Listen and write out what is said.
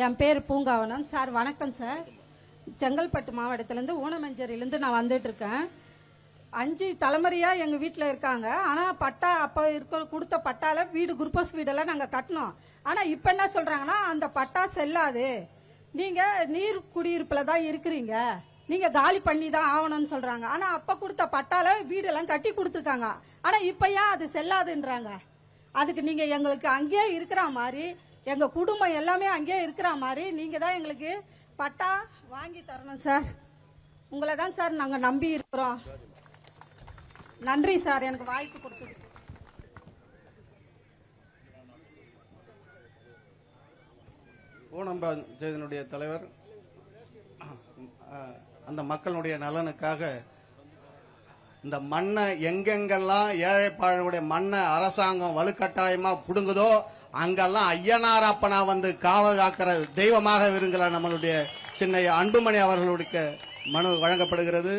என் பேர் பூங்காவனம். சார் வணக்கம் சார். செங்கல்பட்டு மாவட்டத்திலேருந்து ஊனமஞ்சரிலேருந்து நான் வந்துட்டு இருக்கேன் அஞ்சு தலைமுறையாக எங்கள் வீட்டில் இருக்காங்க. ஆனால் பட்டா அப்போ இருக்க கொடுத்த பட்டால வீடு குருப்பஸ் வீடெல்லாம் நாங்கள் கட்டினோம். ஆனால் இப்போ என்ன சொல்கிறாங்கன்னா அந்த பட்டா செல்லாது. நீங்கள் நீர் குடியிருப்பில் தான் இருக்கிறீங்க. நீங்கள் காலி பண்ணி தான் ஆகணும்னு சொல்கிறாங்க ஆனால் அப்போ கொடுத்த பட்டால வீடெல்லாம் கட்டி கொடுத்துருக்காங்க. ஆனால் இப்போ ஏன் அது செல்லாதுன்றாங்க? அதுக்கு நீங்கள் எங்களுக்கு அங்கேயே இருக்கிற மாதிரி எங்கள் குடும்பம் எல்லாமே அங்கேயே இருக்கிற மாதிரி நீங்கள் தான் எங்களுக்கு பட்டா வாங்கி தரணும் சார். உங்களை தான் சார் நாங்கள் நம்பி இருக்கிறோம். நன்றி சார். எனக்கு வாய்ப்பு கொடுத்து ஊனம்ப ஜெயதனுடைய தலைவர் அந்த மக்களுடைய நலனுக்காக இந்த மண்ணை எங்கெங்கெல்லாம் ஏழைப்பாழனுடைய மண்ணை அரசாங்கம் வலுக்கட்டாயமாக பிடுங்குதோ அங்கெல்லாம் ஐயனார் அப்பனா வந்து காவல் காக்கிற தெய்வமாக விருங்கல நம்மளுடைய சின்ன அன்புமணி அவர்களுடைய மனு வழங்கப்படுகிறது.